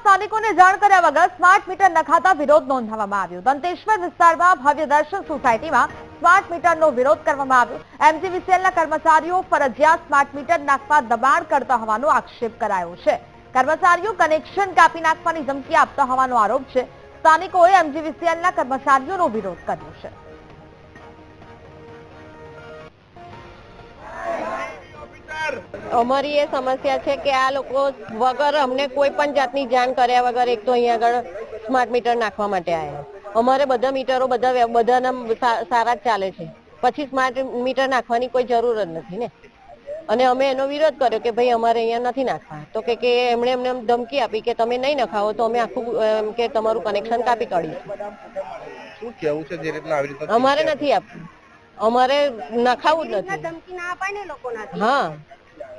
સ્થાનિકોને જાણ કર્યા વગર સ્માર્ટ મીટર નખાતા વિરોધ નોંધાવવામાં આવ્યો. દંતેશ્વર વિસ્તારમાં ભવ્ય દર્શન સોસાયટીમાં સ્માર્ટ મીટરનો વિરોધ કરવામાં આવ્યો. એમજીવીસીએલના કર્મચારીઓ ફરજિયાત સ્માર્ટ મીટર નાખવા દબાણ કરતા હોવાનો આક્ષેપ કરાયો છે. કર્મચારીઓ કનેક્શન કાપી નાખવાની ધમકી આપતા હોવાનો આરોપ છે. સ્થાનિકોએ એમજીવીસીએલના કર્મચારીઓનો વિરોધ કર્યો છે. અમારી એ સમસ્યા છે કે આ લોકો વગર અમને કોઈ પણ જાતની જાણ કર્યા વગર એક તો અહીંયા આગળ સ્માર્ટ મીટર નાખવા માટે આવ્યા અમારે બધા મીટરો બધા બધાના સારા જ ચાલે છે. પછી સ્માર્ટ મીટર નાખવાની કોઈ જરૂર જ નથી ને. અને અમે એનો વિરોધ કર્યો કે ભાઈ અમારે અહીંયા નથી નાખવા. તો કે કે એમણે એમને ધમકી આપી કે તમે નહીં નખાવો તો અમે આખું એમ કે તમારું કનેક્શન કાપી કાઢીશું. શું કેવું છે જે રીતના આવી રીતે અમારે નથી આપવું. અમારે નખાવું જ નથી. હા.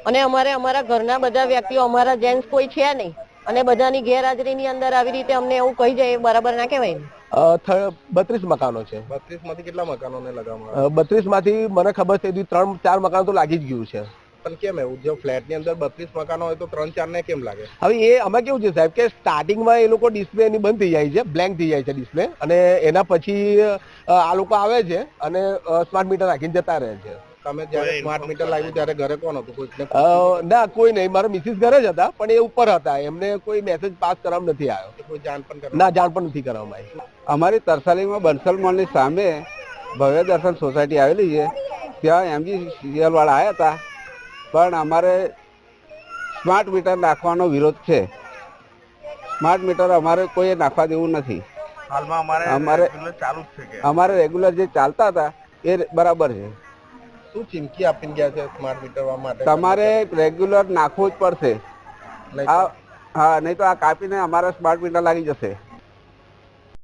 અને અમારે અમારા ઘરના બધા વ્યક્તિઓ અમારા જેન્ટ્સ કોઈ છે નહીં. અને બધાની ગેરહાજરીની અંદર આવી રીતે અમને એવું કહી જાય એ બરાબર ના કહેવાય ને? બત્રીસ મકાનો છે. બત્રીસમાંથી કેટલા મકાનોને લગાવવામાં બત્રીસમાંથી મને ખબર છે ત્રણ ચાર મકાન તો લાગી જ ગયું છે. પણ કેમ એવું? જો ફ્લેટની અંદર બત્રીસ મકાનો હોય તો ત્રણ ચાર ને કેમ લાગે? હવે એ અમે કેવું છે સાહેબ કે સ્ટાર્ટિંગમાં એ લોકો ડિસ્પ્લે એની બંધ થઈ જાય છે બ્લેન્ક થઈ જાય છે ડિસ્પ્લે અને એના પછી આ લોકો આવે છે અને સ્માર્ટ મીટર રાખીને જતા રહે છે. તમે જ્યારે સ્માર્ટ મીટર લાગ્યું ત્યારે ઘરે કોણ હતું? ના કોઈ નહીં. મારા મિસિસ ઘરે જ હતા પણ એ ઉપર હતા. એમને કોઈ મેસેજ પાસ કરવામાં નથી આવ્યો. કોઈ જાણ પણ ના જાણ પણ નથી કરવામાં આવી. અમારી તરસાલીમાં બંસલ મોલની સામે ભવ્ય દર્શન સોસાયટી આવેલી છે. ત્યાં એમજી સિરિયલ વાળા આવ્યા હતા. પણ અમારે સ્માર્ટ મીટર નાખવાનો વિરોધ છે. સ્માર્ટ મીટર અમારે કોઈ નાખવા દેવું નથી. હાલમાં અમારે અમારે- ચાલુ જ છે અમારે રેગ્યુલર જે ચાલતા હતા એ બરાબર છે. શું ચીમકી આપીને ગયા છે સ્માર્ટ મીટર માટે? તમારે રેગ્યુલર નાખવું જ પડશે. હા નહીં તો આ કાપીને અમારા સ્માર્ટ મીટર લાગી જશે.